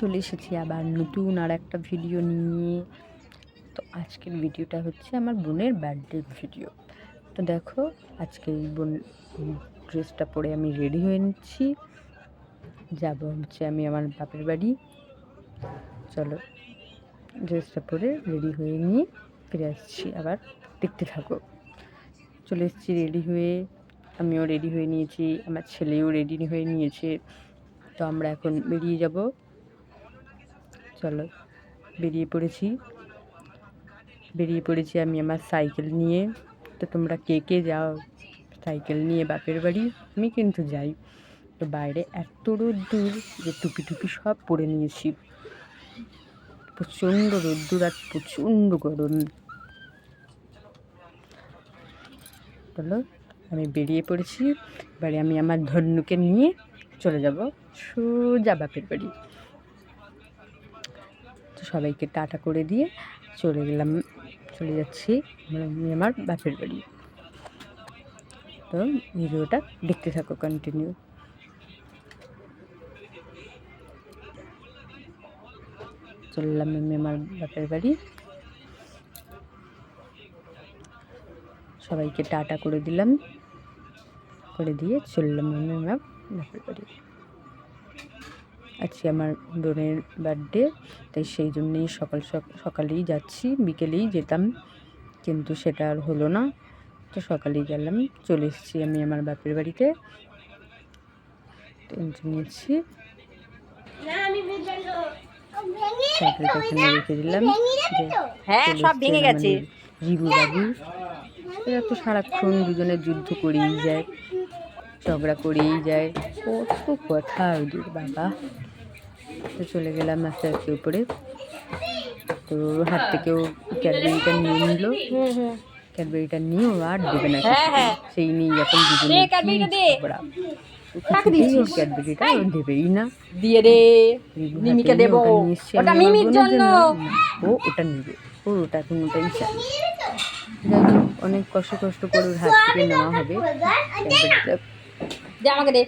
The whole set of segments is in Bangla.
চলে এসেছি আবার নতুন আর একটা ভিডিও নিয়ে। তো আজকের ভিডিওটা হচ্ছে আমার বোনের বার্থডে ভিডিও তো দেখো, আজকে এই বোন ড্রেসটা পরে আমি রেডি হয়ে নিচ্ছি। যাব হচ্ছে আমি আমার বাপের বাড়ি। চলো ড্রেসটা পরে রেডি হয়ে নিয়ে ফিরে আসছি আবার দেখতে থাকো। চলে এসেছি রেডি হয়ে। আমিও রেডি হয়ে নিয়েছি, আমার ছেলেও রেডি হয়ে নিয়েছে। তো আমরা এখন বেরিয়ে যাব। চলো, বেরিয়ে পড়েছি। বেরিয়ে পড়েছি আমি আমার সাইকেল নিয়ে। তো তোমরা কে কে যাও সাইকেল নিয়ে বাপের বাড়ি? আমি কিন্তু যাই। তো বাইরে এত রোদ্দুর যে টুপি টুপি সব পরে নিয়েছি। প্রচণ্ড রোদ্দুর আর প্রচণ্ড গরম। চলো, আমি বেরিয়ে পড়েছি। এবারে আমি আমার ধন্যকে নিয়ে চলে যাব সোজা বাপের বাড়ি। সবাইকে টাটা করে দিয়ে চলে গেলাম, চলে যাচ্ছি আমরা- বাপের বাড়ি। তো ভিডিওটা দেখতে থাকো কন্টিনিউ চললাম আমি আমার বাপের বাড়ি। সবাইকে টাটা করে দিলাম, করে দিয়ে চললাম আমি আমার বাপের বাড়ি। আজকে আমার বোনের বার্থডে তাই সেই জন্যেই সকাল সক- সকালেই যাচ্ছি বিকেলেই যেতাম কিন্তু সেটা আর হলো না। তো সকালেই গেলাম চলে এসেছি আমি আমার বাপের বাড়িতে। টেনশন সাইকেলটা এখানে রেখে দিলাম। হ্যাঁ সব ভেঙে গেছে। রিবু বাবু। এরা তো সারাক্ষণ দুজনে যুদ্ধ করেই যায় ঝগড়া করেই যায়। কত কথা ওদের বাবা। তো চলে গেলাম আস্তে আস্তে উপরে। তো হাত থেকেও ক্যাডবেরিটা নিয়ে নিল। ক্যাডবেরিটা নিয়েও আর দেবে না হ্যাঁ। হ্যাঁ। সেই নিয়ে এখন দুজনে ক্যাডবেরিটা। ও ও দেবেই না। দিয়ে রে মিমিকে হাতে ওটা নিয়ে এসছে ওটা আমি আমার মিমির জন্য। ও ওটা নেবে। ও ওটা এখন ওটাই চাই। যাই অনেক কষ্ট কষ্ট করে ওর হাত থেকে নেওয়া হবে। ক্যাডবেরিটা আমাকে দে।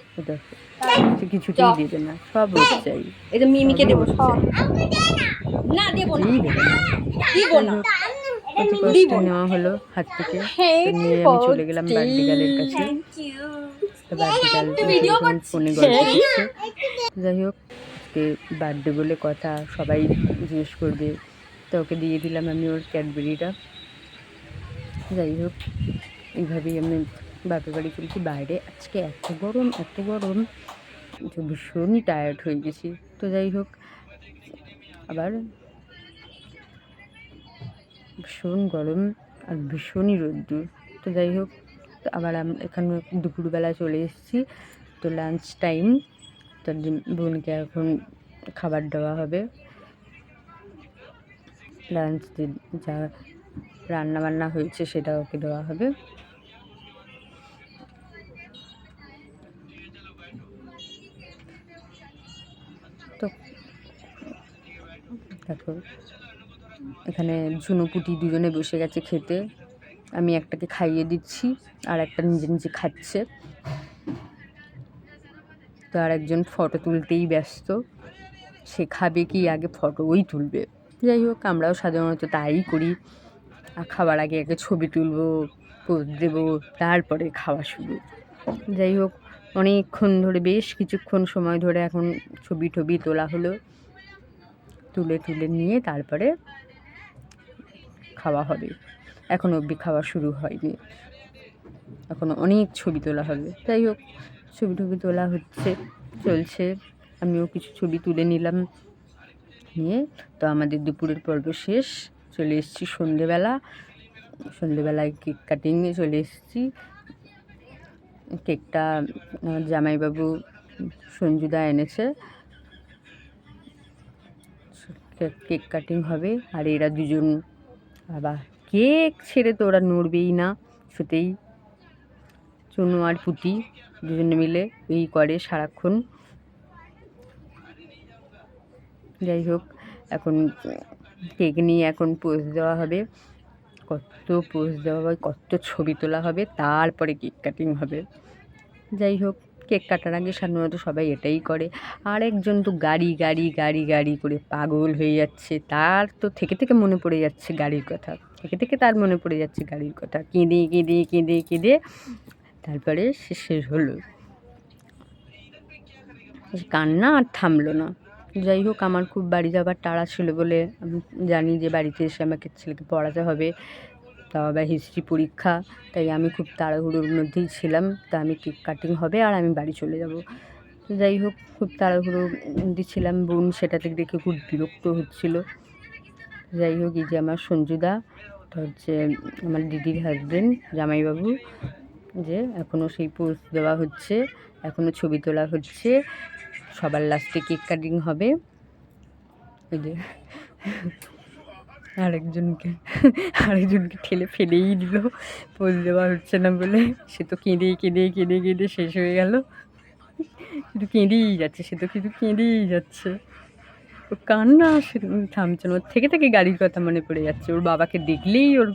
কিছুতেই। দেবে না সব ওর চাই এটা মিমিকে দেবো। চাই। না দেবো না। না। দিব না। কত কষ্ট নেওয়া হলো হাত থেকে। নিয়ে আমি চলে গেলাম কাছে। ফোনে গল্প করছে। যাই হোক আজকে বার্থডে বলে কথা সবাই জিজ্ঞেস করবে। তো ওকে দিয়ে দিলাম আমি ওর ক্যাডবেরিটা। যাই হোক এইভাবেই আমি বাপের বাড়ি চলছি বাইরে। আজকে এত গরম এত গরম। যে ভীষণই টায়ার্ড হয়ে গেছি। তো যাই হোক, আবার ভীষণ গরম আর ভীষণই রোদ্দুর। তো যাই হোক আবার আমরা এখানে দুপুরবেলা চলে এসেছি। তো লাঞ্চ টাইম তার বোনকে এখন খাবার দেওয়া হবে। লাঞ্চ যা রান্না বান্না হয়েছে সেটা ওকে দেওয়া হবে। দেখো, এখানে ঝুনুপুটি দুজনে বসে গেছে খেতে। আমি একটাকে খাইয়ে দিচ্ছি, আর একটা নিজে নিজে খাচ্ছে। তো আর একজন ফটো তুলতেই ব্যস্ত। সে খাবে কি, আগে ফটো ওই তুলবে। যাই হোক, আমরাও সাধারণত তাই করি। আর খাবার আগে আগে ছবি তুলবো, পোজ দেবো, তারপরে খাওয়া শুরু। যাই হোক, অনেকক্ষণ ধরে, বেশ কিছুক্ষণ সময় ধরে এখন ছবি টবি তোলা হলো। তুলে তুলে নিয়ে তারপরে খাওয়া হবে। এখন অবধি খাওয়া শুরু হয়নি। এখনও অনেক ছবি তোলা হবে। যাই হোক, ছবি টবি তোলা হচ্ছে, চলছে। আমিও কিছু ছবি তুলে নিলাম নিয়ে। তো আমাদের দুপুরের পর্ব শেষ। চলে এসেছি সন্ধেবেলা। সন্ধেবেলায় কেক কাটিংয়ে চলে এসেছি। কেকটা জামাইবাবু সঞ্জুদা এনেছে। কেক- কাটিং হবে। আর এরা দুজন, বাবা, কেক ছেড়ে তো ওরা নড়বেই না। শুতেই চুনু আর পুটি দুজনে মিলে এই করে সারাক্ষণ। যাই হোক, এখন কেক নিয়ে এখন পোজ দেওয়া হবে। কত পোজ দেওয়া হবে, কত ছবি তোলা হবে, তারপরে কেক কাটিং হবে। যাই হোক কেক কাটার আগে সাধারণত সবাই এটাই করে। আর একজন তো গাড়ি গাড়ি গাড়ি গাড়ি করে পাগল হয়ে যাচ্ছে। তার তো থেকে থেকে মনে পড়ে যাচ্ছে গাড়ির কথা। থেকে থেকে তার মনে পড়ে যাচ্ছে গাড়ির কথা। কেঁদে কেঁদে কেঁদে কেঁদে তারপরে সে শেষ হলো। কান্না আর থামলো না। যাই হোক, আমার খুব বাড়ি যাবার তাড়া ছিল বলে আমি জানি যে বাড়িতে এসে আমাকে ছেলেকে পড়াতে হবে। তাও আবার হিস্ট্রি পরীক্ষা, তাই আমি খুব তাড়াহুড়োর মধ্যেই ছিলাম। তা আমি কেক কাটিং হবে আর আমি বাড়ি চলে যাব। যাই হোক, খুব তাড়াহুড়ো মধ্যে ছিলাম। বোন সেটাতে দেখে খুব বিরক্ত হচ্ছিল। যাই হোক, এই যে আমার সঞ্জুদা হচ্ছে আমার দিদির হাজব্যান্ড জামাইবাবু, যে এখনও সেই পোজ দেওয়া হচ্ছে এখনও ছবি তোলা হচ্ছে। সবার লাস্টে কেক কাটিং হবে। ওই যে। আরেকজনকে আরেকজনকে ঠেলে ফেলেই দিল। পোজ দেওয়া হচ্ছে না বলে সে তো কেঁদে কেঁদে কেঁদে কেঁদে শেষ হয়ে গেল। কিন্তু কেঁদেই যাচ্ছে, সে তো শুধু কেঁদেই যাচ্ছে। ওর কান্না থামছে না। ওর থেকে থেকে গাড়ির কথা মনে পড়ে যাচ্ছে। ওর বাবাকে দেখলেই ওর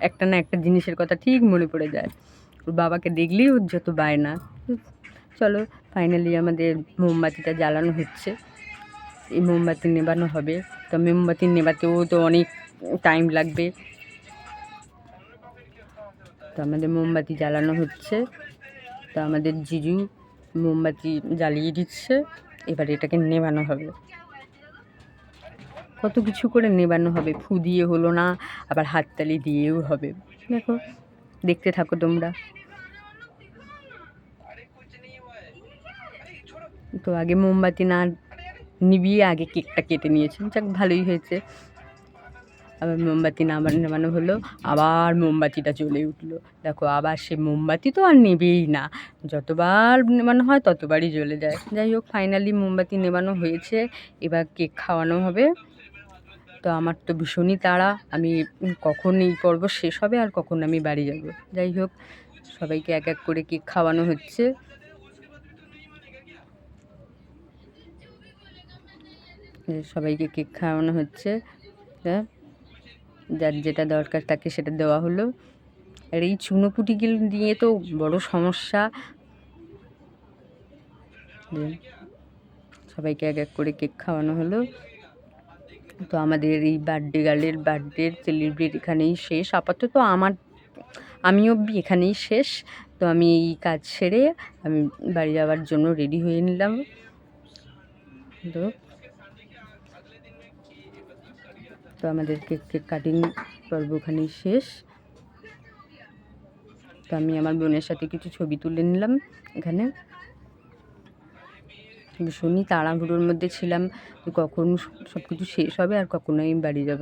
একটা না একটা জিনিসের কথা ঠিক মনে পড়ে যায়। ওর বাবাকে দেখলেই ওর যত বায়না। চলো ফাইনালি আমাদের মোমবাতিটা জ্বালানো হচ্ছে। এই মোমবাতি নেবানো হবে। তো মোমবাতি নেবাতেও তো অনেক টাইম লাগবে। তো আমাদের মোমবাতি জ্বালানো হচ্ছে। তো আমাদের জিজু মোমবাতি জ্বালিয়ে দিচ্ছে। এবার এটাকে নেবানো হবে। কত কিছু করে নেবানো হবে। ফু দিয়ে হলো না, আবার হাততালি দিয়েও হবে। দেখো, দেখতে থাকো তোমরা। তো আগে মোমবাতি না নিবিয়ে আগে কেকটা কেটে নিয়েছেন যাক, ভালোই হয়েছে। আবার মোমবাতি না নেবানো হলো। আবার মোমবাতিটা জ্বলে উঠল। দেখো, আবার সে মোমবাতি তো আর নেবেই না। যতবার নেবানো হয়, ততবারই জ্বলে যায়। যাই হোক ফাইনালি মোমবাতি নেবানো হয়েছে। এবার কেক খাওয়ানো হবে। তো আমার তো ভীষণই তাড়া। আমি কখন এই পর্ব শেষ হবে আর কখন আমি বাড়ি যাব? যাই হোক, সবাইকে এক এক করে কেক খাওয়ানো হচ্ছে। সবাইকে কেক খাওয়ানো হচ্ছে। যার যেটা দরকার তাকে সেটা দেওয়া হলো। আর এই চুনোপুটিগুলো নিয়ে তো বড় সমস্যা। সবাইকে এক এক করে কেক খাওয়ানো হলো। তো আমাদের এই বার্থডে গার্লের বার্থডে সেলিব্রেট এখানেই শেষ। আপাতত আমার, আমি অবধি এখানেই শেষ। তো আমি এই কাজ সেরে আমি বাড়ি যাওয়ার জন্য রেডি হয়ে নিলাম। তো তো আমাদের কেক কেক কাটিং পর্ব ওখানেই শেষ। তো আমি আমার বোনের সাথে কিছু ছবি তুলে নিলাম এখানে। শুনি, তাড়াহুড়োর মধ্যে ছিলাম কখন সব কিছু শেষ হবে আর কখনো আমি বাড়ি যাব।